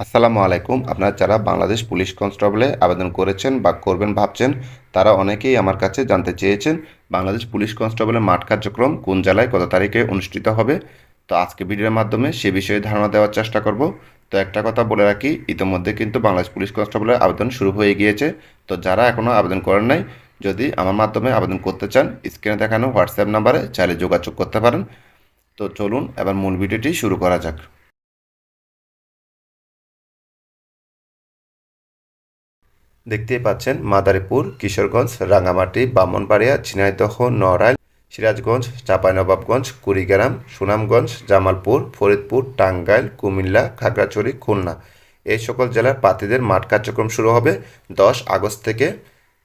আসসালামু আলাইকুম। আপনারা যারা বাংলাদেশ পুলিশ কনস্টেবলে আবেদন করেছেন বা করবেন ভাবছেন, তারা অনেকেই আমার কাছে জানতে চেয়েছেন বাংলাদেশ পুলিশ কনস্টেবলের মাঠ কার্যক্রম কোন জেলায় কত তারিখে অনুষ্ঠিত হবে। তো আজকে ভিডিওর মাধ্যমে সে বিষয়ে ধারণা দেওয়ার চেষ্টা করব। তো একটা কথা বলে রাখি, ইতিমধ্যে কিন্তু বাংলাদেশ পুলিশ কনস্টেবলের আবেদন শুরু হয়ে গিয়েছে। তো যারা এখনও আবেদন করেন নাই, যদি আমার মাধ্যমে আবেদন করতে চান, স্ক্রিনে দেখানো হোয়াটসঅ্যাপ নাম্বারে চাইলে যোগাযোগ করতে পারেন। তো চলুন, এবার মূল ভিডিওটি শুরু করা যাক। দেখতেই পাচ্ছেন মাদারীপুর, কিশোরগঞ্জ রাঙামাটি বামনবাড়িয়া, ঝিনাইদহ, নড়াইল, সিরাজগঞ্জ, চাঁপাইনবাবগঞ্জ, কুড়িগ্রাম, সুনামগঞ্জ, জামালপুর, ফরিদপুর, টাঙ্গাইল, কুমিল্লা, খাগড়াছড়ি, খুলনা। এই সকল জেলার প্রার্থীদের মাঠ কার্যক্রম শুরু হবে দশ আগস্ট থেকে।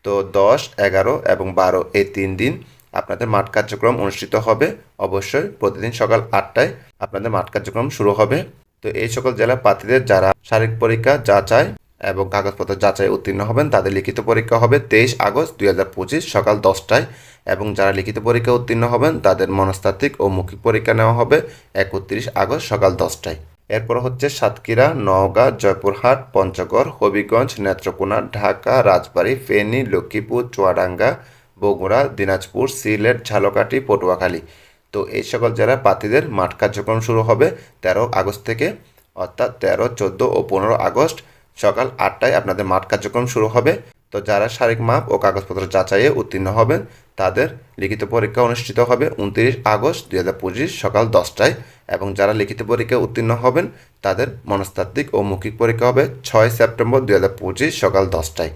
তো দশ, এগারো এবং বারো এই তিন দিন আপনাদের মাঠ কার্যক্রম অনুষ্ঠিত হবে। অবশ্যই প্রতিদিন সকাল আটটায় আপনাদের মাঠ কার্যক্রম শুরু হবে। তো এই সকল জেলার প্রার্থীদের যারা শারীরিক পরীক্ষা, যাচাই এবং কাগজপত্র যাচাই উত্তীর্ণ হবেন, তাদের লিখিত পরীক্ষা হবে তেইশ আগস্ট দুই হাজার পঁচিশ সকাল দশটায়। এবং যারা লিখিত পরীক্ষা উত্তীর্ণ হবেন, তাদের মনস্তাত্ত্বিক ও মৌখিক পরীক্ষা নেওয়া হবে একত্রিশ আগস্ট সকাল দশটায়। এরপর হচ্ছে সাতক্ষীরা, নওগাঁ, জয়পুরহাট, পঞ্চগড়, হবিগঞ্জ, নেত্রকোনা, ঢাকা, রাজবাড়ী, ফেনী, লক্ষ্মীপুর, চুয়াডাঙ্গা, বগুড়া, দিনাজপুর, সিলেট, ঝালকাঠি, পটুয়াখালী। তো এই সকল জেলার প্রার্থীদের মাঠ কার্যক্রম শুরু হবে তেরো আগস্ট থেকে, অর্থাৎ তেরো, চোদ্দ ও পনেরো আগস্ট সকাল আটটায় আপনাদের মাঠ কার্যক্রম শুরু হবে। তো যারা শারীরিক মাপ ও কাগজপত্র যাচাইয়ে উত্তীর্ণ হবেন, তাদের লিখিত পরীক্ষা অনুষ্ঠিত হবে উনত্রিশ আগস্ট দুই হাজার পঁচিশ সকাল দশটায় এবং যারা লিখিত পরীক্ষায় উত্তীর্ণ হবেন, তাদের মনস্তাত্ত্বিক ও মৌখিক পরীক্ষা হবে ছয় সেপ্টেম্বর দুই হাজার পঁচিশ সকাল দশটায়।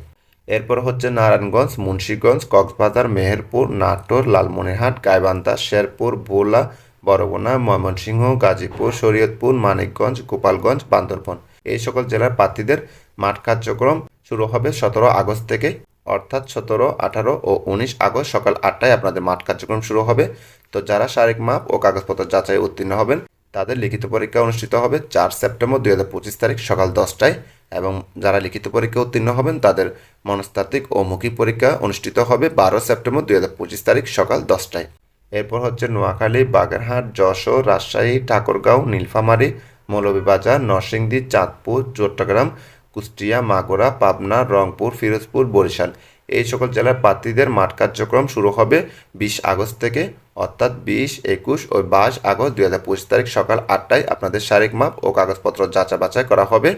এরপর হচ্ছে নারায়ণগঞ্জ, মুন্সীগঞ্জ, কক্সবাজার, মেহেরপুর, নাটোর, লালমনিরহাট, গাইবান্ধা, শেরপুর, ভোলা, বরগুনা, ময়মনসিংহ, গাজীপুর, শরীয়তপুর, মানিকগঞ্জ, গোপালগঞ্জ, বান্দরবন। এই সকল জেলার প্রার্থীদের মাঠ কার্যক্রম শুরু হবে সতেরো আগস্ট থেকে, অর্থাৎ সতেরো, আঠারো ও উনিশ আগস্ট সকাল আটটায় আপনাদের মাঠ কার্যক্রম শুরু হবে। তো যারা শারীরিক মাপ ও কাগজপত্র যাচাই উত্তীর্ণ হবেন, তাদের লিখিত পরীক্ষা অনুষ্ঠিত হবে চার সেপ্টেম্বর দুই হাজার পঁচিশ তারিখ সকাল দশটায় এবং যারা লিখিত পরীক্ষা উত্তীর্ণ হবেন, তাদের মনস্তাত্ত্বিক ও মৌখিক পরীক্ষা অনুষ্ঠিত হবে বারো সেপ্টেম্বর দুই হাজার পঁচিশ তারিখ সকাল দশটায়। এরপর হচ্ছে নোয়াখালী, বাগেরহাট, যশোর, রাজশাহী, ঠাকুরগাঁও, নীলফামারী মৌলভীবাজার, নরসিংদী, চাঁদপুর, চট্টগ্রাম, কুষ্টিয়া, মাগুরা, পাবনা, রংপুর, ফিরোজপুর, বরিশাল। এই সকল জেলার প্রার্থীদের মাঠ কার্যক্রম শুরু হবে বিশ আগস্ট থেকে, অর্থাৎ বিশ, একুশ ও বাইশ আগস্ট দুই হাজার পঁচিশ তারিখ সকাল আটটায় আপনাদের শারীরিক মাপ ও কাগজপত্র যাচা বাছাই করা হবে।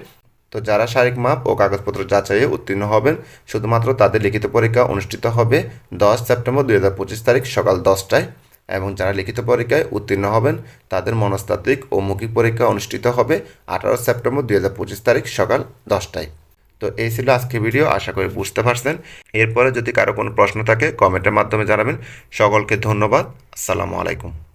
তো যারা শারীরিক মাপ ও কাগজপত্র যাচাইয়ে উত্তীর্ণ হবেন, শুধুমাত্র তাদের লিখিত পরীক্ষা অনুষ্ঠিত হবে দশ সেপ্টেম্বর দুই পঁচিশ তারিখ সকাল দশটায়। এবং যারা লিখিত পরীক্ষায় উত্তীর্ণ হবেন, তাদের মনস্তাত্ত্বিক ও মৌখিক পরীক্ষা অনুষ্ঠিত হবে আঠারো সেপ্টেম্বর দুই হাজার পঁচিশ তারিখ সকাল দশটায়। তো এই ছিল আজকে ভিডিও, আশা করি বুঝতে পারছেন। এরপরে যদি কারও কোনো প্রশ্ন থাকে কমেন্টের মাধ্যমে জানাবেন। সকলকে ধন্যবাদ। আসসালামু আলাইকুম।